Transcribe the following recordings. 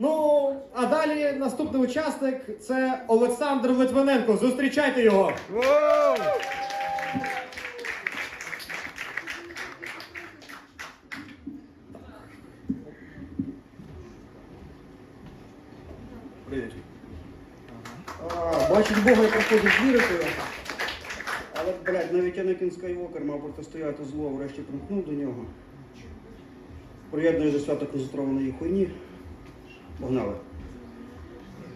Ну, а далі наступний учасник це Олександр Литвиненко. Зустрічайте його. Привіт. Бачить Бога, я проходжу з лірикою. Але, блядь, навіть Анакін Скайвокер мав протистояти зло, врешті примкнув до нього. Приєднує до свято концентрованої хуйні. Погнали.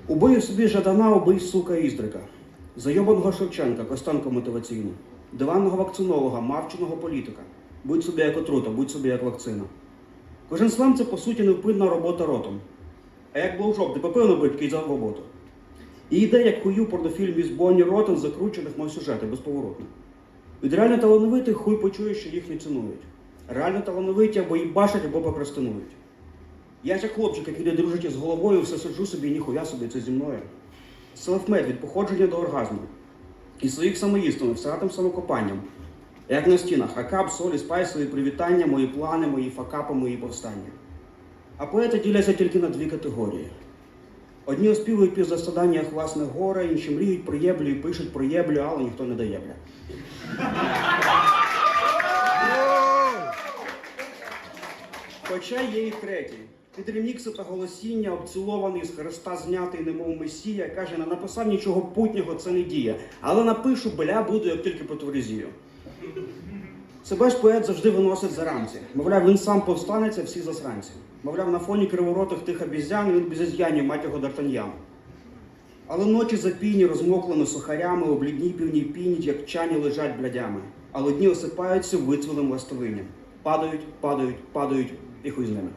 Убий собі Жадана, убий, сука, Іздрика. Зайобаного Шевченка, Костанко мотиваційну. Диванного вакцинолога, мавченого політика. Будь собі як отрута, будь собі як вакцина. Кожен слам це по суті невпинна робота ротом. А як блоужоп, ти попевно батьки взяв роботу. І йде як хую порнофільм із Бонні Ротен, закручених мов сюжети безповоротно. Від реально талановитих хуй почує, що їх не цінують. Реально талановиті або їбашать, або прокрастинують. Я ж як хлопчик, який не дружить із головою, все сиджу собі і ніхуя собі це зі мною. Селфмед від походження до оргазму. І своїх самоїстами, всратим самокопанням. Як на стінах, акап, солі, спайсові привітання, мої плани, мої факапи, мої повстання. А поети діляться тільки на дві категорії. Одні оспівують під застаннях власне горе, інші мріють про і пишуть про єблю, але ніхто не дає бля. Хоча є і третій. Під ремікси та голосіння, обцілований з хреста знятий, немов месія, каже, не написав нічого путнього, це не діє. Але напишу, бля, буду, як тільки потверезію. Себе ж поет завжди виносить за рамці. Мовляв, він сам повстанеться, всі засранці. Мовляв, на фоні криворотих тих обізян він безіз'янів, мать його Д'Артаньян. Але ночі запійні, розмоклими сухарями, у блідній півній пініть, як чані лежать блядями. Але дні осипаються вицвілим ластовинням. Падають, падають, падають, і хуй з ними.